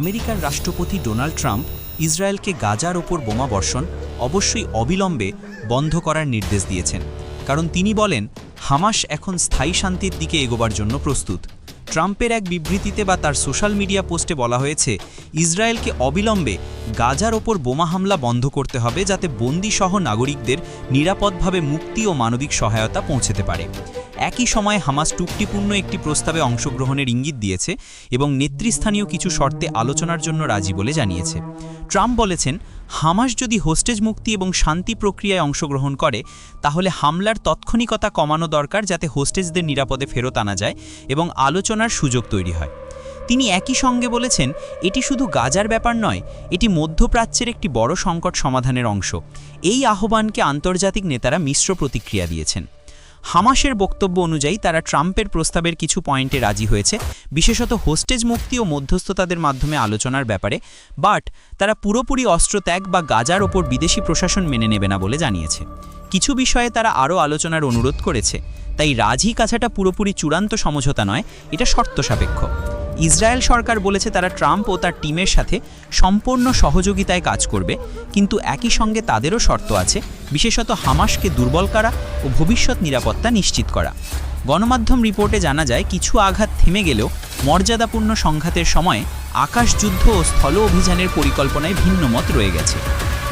আমেরিকার রাষ্ট্রপতি Donald Trump ইসরায়েলকে গাজার ওপর বোমা বর্ষণ অবশ্যই অবিলম্বে বন্ধ করার নির্দেশ দিয়েছেন। কারণ তিনি বলেন, হামাস এখন স্থায়ী শান্তির দিকে এগোবার জন্য প্রস্তুত। ট্রাম্পের এক বিবৃতিতে বা তার সোশ্যাল মিডিয়া পোস্টে বলা হয়েছে, ইসরায়েলকে অবিলম্বে গাজার ওপর বোমা হামলা বন্ধ করতে হবে যাতে বন্দিসহ নাগরিকদের নিরাপদভাবে মুক্তি ও মানবিক সহায়তা পৌঁছতে পারে। একই সময়ে হামাস টুকটিপূর্ণ একটি প্রস্তাবে অংশগ্রহণের ইঙ্গিত দিয়েছে এবং নেতৃস্থানীয় কিছু শর্তে আলোচনার জন্য রাজি বলে জানিয়েছে। ট্রাম্প বলেছেন, হামাস যদি হোস্টেজ মুক্তি এবং শান্তি প্রক্রিয়ায় অংশগ্রহণ করে, তাহলে হামলার তাৎক্ষণিকতা কমানো দরকার যাতে হোস্টেজদের নিরাপদে ফেরত আনা যায় এবং আলোচনার সুযোগ তৈরি হয়। তিনি একই সঙ্গে বলেছেন, এটি শুধু গাজার ব্যাপার নয়, এটি মধ্যপ্রাচ্যের একটি বড় সংকট সমাধানের অংশ। এই আহ্বানকে আন্তর্জাতিক নেতারা মিশ্র প্রতিক্রিয়া দিয়েছেন। হামাসের বক্তব্য অনুযায়ী তারা ট্রাম্পের প্রস্তাবের কিছু পয়েন্টে রাজি হয়েছে, বিশেষত হোস্টেজ মুক্তি ও মধ্যস্থতাদের মাধ্যমে আলোচনার ব্যাপারে, বাট তারা পুরোপুরি অস্ত্র ত্যাগ বা গাজার ওপর বিদেশি প্রশাসন মেনে নেবে না বলে জানিয়েছে। কিছু বিষয়ে তারা আরও আলোচনার অনুরোধ করেছে, তাই রাজি কাছাটা পুরোপুরি চূড়ান্ত সমঝোতা নয়, এটা শর্ত সাপেক্ষ। ইসরায়েল সরকার বলেছে তারা ট্রাম্প ও তার টিমের সাথে সম্পূর্ণ সহযোগিতায় কাজ করবে, কিন্তু একই সঙ্গে তাদেরও শর্ত আছে, বিশেষত হামাসকে দুর্বল করা ও ভবিষ্যৎ নিরাপত্তা নিশ্চিত করা। গণমাধ্যম রিপোর্টে জানা যায়, কিছু আঘাত থেমে গেলেও মর্যাদাপূর্ণ সংঘাতের সময়ে আকাশযুদ্ধ ও স্থল অভিযানের পরিকল্পনায় ভিন্ন মত রয়ে গেছে।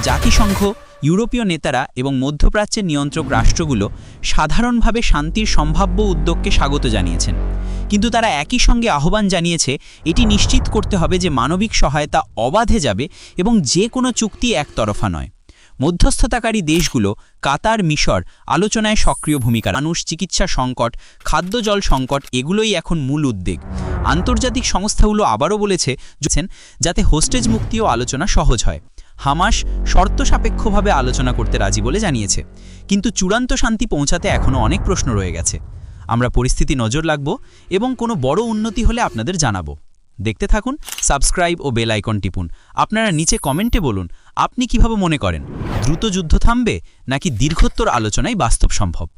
জাতিসংঘ, ইউরোপীয় নেতারা এবং মধ্যপ্রাচ্যের নিয়ন্ত্রক রাষ্ট্রগুলো সাধারণভাবে শান্তির সম্ভাব্য উদ্যোগকে স্বাগত জানিয়েছেন। কিন্তু তারা একই সঙ্গে আহ্বান জানিয়েছে, এটি নিশ্চিত করতে হবে যে মানবিক সহায়তা অবাধে যাবে এবং যে কোনো চুক্তি একতরফা নয়। মধ্যস্থতাকারী দেশগুলো, কাতার, মিশর, আলোচনায় সক্রিয় ভূমিকা মানুষ, চিকিৎসা সংকট, খাদ্য জল সংকট, এগুলোই এখন মূল উদ্বেগ। আন্তর্জাতিক সংস্থাগুলো আবারও বলেছে যাতে হোস্টেজ মুক্তি ও আলোচনা সহজ হয়। হামাস শর্ত সাপেক্ষভাবে আলোচনা করতে রাজি বলে জানিয়েছে। কিন্তু চূড়ান্ত শান্তি পৌঁছাতে এখনও অনেক প্রশ্ন রয়ে গেছে। আমরা পরিস্থিতি নজর রাখব এবং কোনো বড় উন্নতি হলে আপনাদের জানাব। দেখতে থাকুন, সাবস্ক্রাইব ও বেল আইকন টিপুন। আপনারা নিচে কমেন্টে বলুন, আপনি কীভাবে মনে করেন, দ্রুত যুদ্ধ থামবে নাকি দীর্ঘত্তর আলোচনায় বাস্তব সম্ভব?